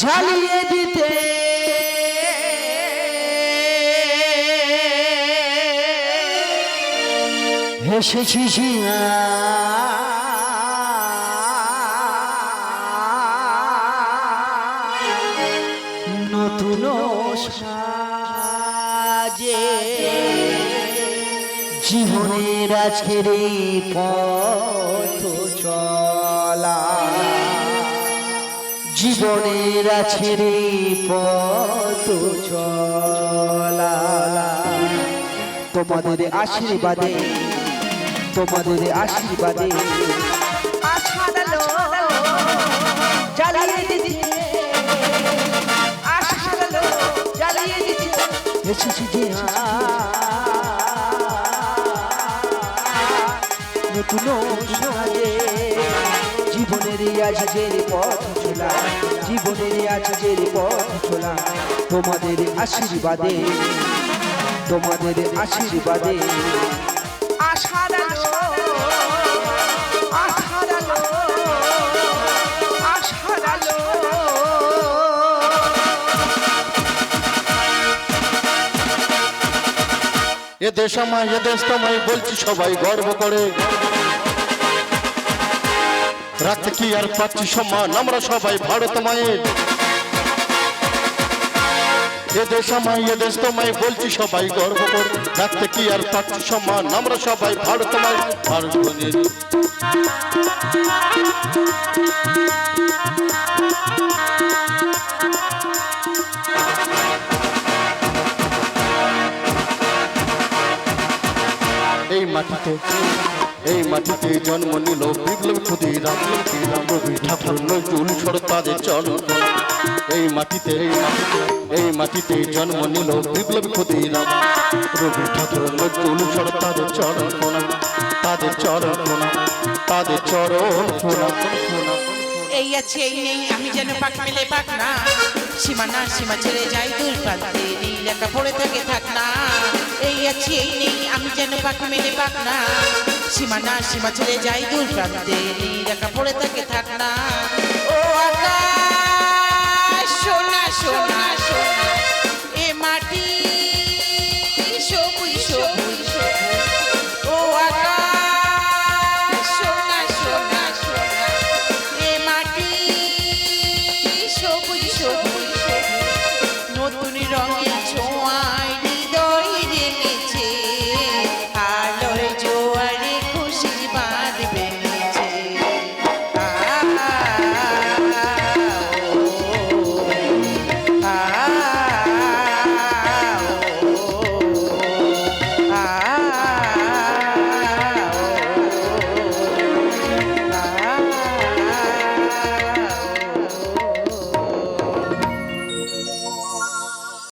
ঝালিয়ে দিতে। হেসেছি জিয়া। নতুন সাজে। জীবনের আজকের পথ চলা। জীবনের আজকের এই পথ চলা তোমাদের আশীর্বাদে তোমাদের আশীর্বাদে। এসেছি যে নতুন সাজে জীবনের আজকের পথ চলা জীবনের আজকের পথ চলা তোমাদের আশীর্বাদে তোমাদের আশীর্বাদে। আশার এ দেশ আমায় এ দেশ তোমায় বলছি সবাই গর্ব করে। রাখতে কি আর পাচ্ছি সম্মান? আমরা সবাই ভারত মায়ের। এ দেশ আমায়, এ দেশ তোমায়, বলছি সবাই গর্ব করে। রাখতে কি আর পাচ্ছি সম্মান? আমরা সবাই ভারত মায়ের। ভারত এই মাটিতে এই মাটিতে জন্ম নিল বিপ্লব ক্ষুদিরাম। রবি ঠাকুর নজরুল সরতাদের চরণ এই মাটিতে এই মাটিতে এই মাটিতে জন্ম নিল বিপ্লব ক্ষুদিরাম। রবি ঠাকুর নজরুল সরতাদের চরণ প্রণাম তাদের চরণ প্রণাম তাদের চরণ। এই আছে, এই নেই, আমি যেন পাক মেলে পাক না। সীমানা, সীমা ছেড়ে যাই দূর প্রান্তে নীল পড়ে থাকে থাক না। এই আছে, এই নেই, আমি যেন পাক মেলে পাক না। সীমানা সীমা ছেড়ে যাই দূর প্রান্তে একা পড়ে থাকে থাক না। ও আকাশ, সোনা সোনা সোনা। এ মাটি